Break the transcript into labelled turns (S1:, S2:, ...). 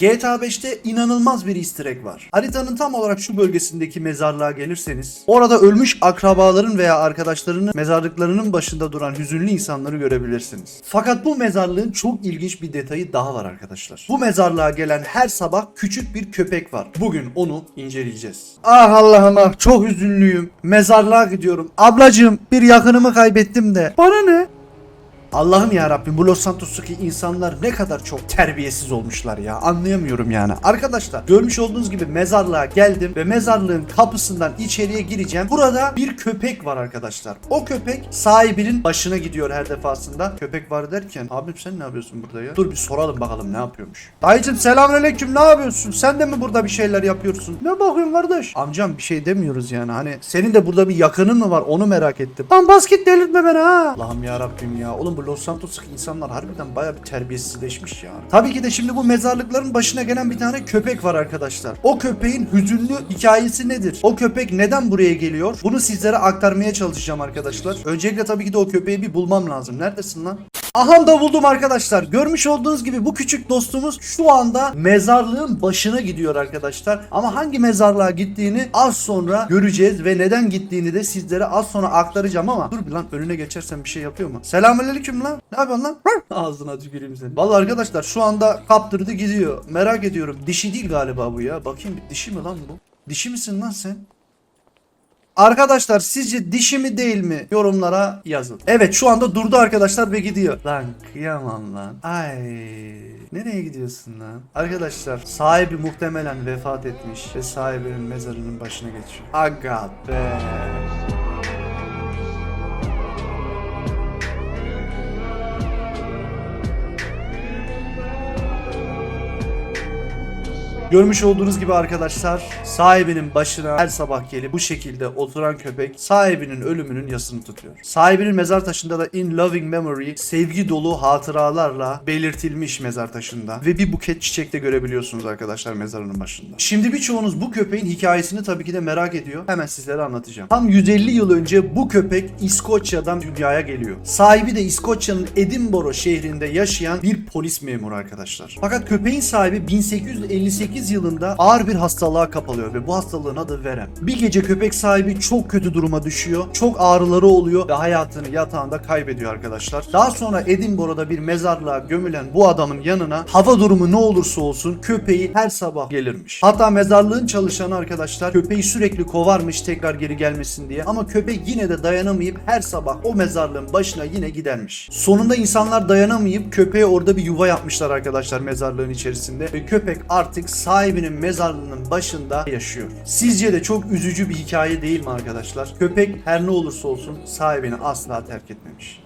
S1: GTA 5'te inanılmaz bir easter egg var. Haritanın tam olarak şu bölgesindeki mezarlığa gelirseniz orada ölmüş akrabaların veya arkadaşlarının mezarlıklarının başında duran hüzünlü insanları görebilirsiniz. Fakat bu mezarlığın çok ilginç bir detayı daha var arkadaşlar. Bu mezarlığa gelen her sabah küçük bir köpek var. Bugün onu inceleyeceğiz. Ah Allah'ım ah çok hüzünlüyüm. Mezarlığa gidiyorum. Ablacığım bir yakınımı kaybettim de. Bana ne? Allah'ım ya Rabbim bu Los Santos'taki insanlar ne kadar çok terbiyesiz olmuşlar ya anlayamıyorum yani. Arkadaşlar görmüş olduğunuz gibi mezarlığa geldim ve mezarlığın kapısından içeriye gireceğim. Burada bir köpek var arkadaşlar. O köpek sahibinin başına gidiyor her defasında. Köpek var derken abim sen ne yapıyorsun burada ya? Dur bir soralım bakalım ne yapıyormuş. Dayıcım selamünaleyküm ne yapıyorsun? Sen de mi burada bir şeyler yapıyorsun? Ne bakıyorsun kardeş? Amcam bir şey demiyoruz yani hani senin de burada bir yakının mı var onu merak ettim. Lan basket delirtme beni ha. Allah'ım ya Rabbim ya. Oğlum bu Los Santos'taki insanlar harbiden baya bir terbiyesizleşmiş ya. Tabii ki de şimdi bu mezarlıkların başına gelen bir tane köpek var arkadaşlar. O köpeğin hüzünlü hikayesi nedir? O köpek neden buraya geliyor? Bunu sizlere aktarmaya çalışacağım arkadaşlar. Öncelikle tabii ki de o köpeği bir bulmam lazım. Neredesin lan? Aha da buldum arkadaşlar. Görmüş olduğunuz gibi bu küçük dostumuz şu anda mezarlığın başına gidiyor arkadaşlar. Ama hangi mezarlığa gittiğini az sonra göreceğiz ve neden gittiğini de sizlere az sonra aktaracağım ama dur bir lan önüne geçersen bir şey yapıyor mu? Selamünaleyküm lan. Ne yapıyorsun lan? Ağzına tüküreyim seni. Vallahi arkadaşlar şu anda kaptırdı gidiyor. Merak ediyorum. Dişi değil galiba bu ya. Bakayım dişi mi lan bu? Dişi misin lan sen? Arkadaşlar sizce dişi mi değil mi? Yorumlara yazın. Evet şu anda durdu arkadaşlar ve gidiyor. Lan kıyamam lan. Ay nereye gidiyorsun lan? Arkadaşlar sahibi muhtemelen vefat etmiş ve sahibinin mezarının başına geçiyor. Aga be. Görmüş olduğunuz gibi arkadaşlar sahibinin başına her sabah gelip bu şekilde oturan köpek sahibinin ölümünün yasını tutuyor. Sahibinin mezar taşında da in loving memory sevgi dolu hatıralarla belirtilmiş mezar taşında ve bir buket çiçek de görebiliyorsunuz arkadaşlar mezarının başında. Şimdi birçoğunuz bu köpeğin hikayesini tabii ki de merak ediyor. Hemen sizlere anlatacağım. Tam 150 yıl önce bu köpek İskoçya'dan dünyaya geliyor. Sahibi de İskoçya'nın Edinburgh şehrinde yaşayan bir polis memuru arkadaşlar. Fakat köpeğin sahibi 1858 yılında ağır bir hastalığa kapalıyor ve bu hastalığın adı verem. Bir gece köpek sahibi çok kötü duruma düşüyor. Çok ağrıları oluyor ve hayatını yatağında kaybediyor arkadaşlar. Daha sonra Edinburgh'da bir mezarlığa gömülen bu adamın yanına hava durumu ne olursa olsun köpeği her sabah gelirmiş. Hatta mezarlığın çalışanı arkadaşlar köpeği sürekli kovarmış tekrar geri gelmesin diye ama köpek yine de dayanamayıp her sabah o mezarlığın başına yine gidermiş. Sonunda insanlar dayanamayıp köpeğe orada bir yuva yapmışlar arkadaşlar mezarlığın içerisinde ve köpek artık sahibinin mezarlığının başında yaşıyor. Sizce de çok üzücü bir hikaye değil mi arkadaşlar? Köpek her ne olursa olsun sahibini asla terk etmemiş.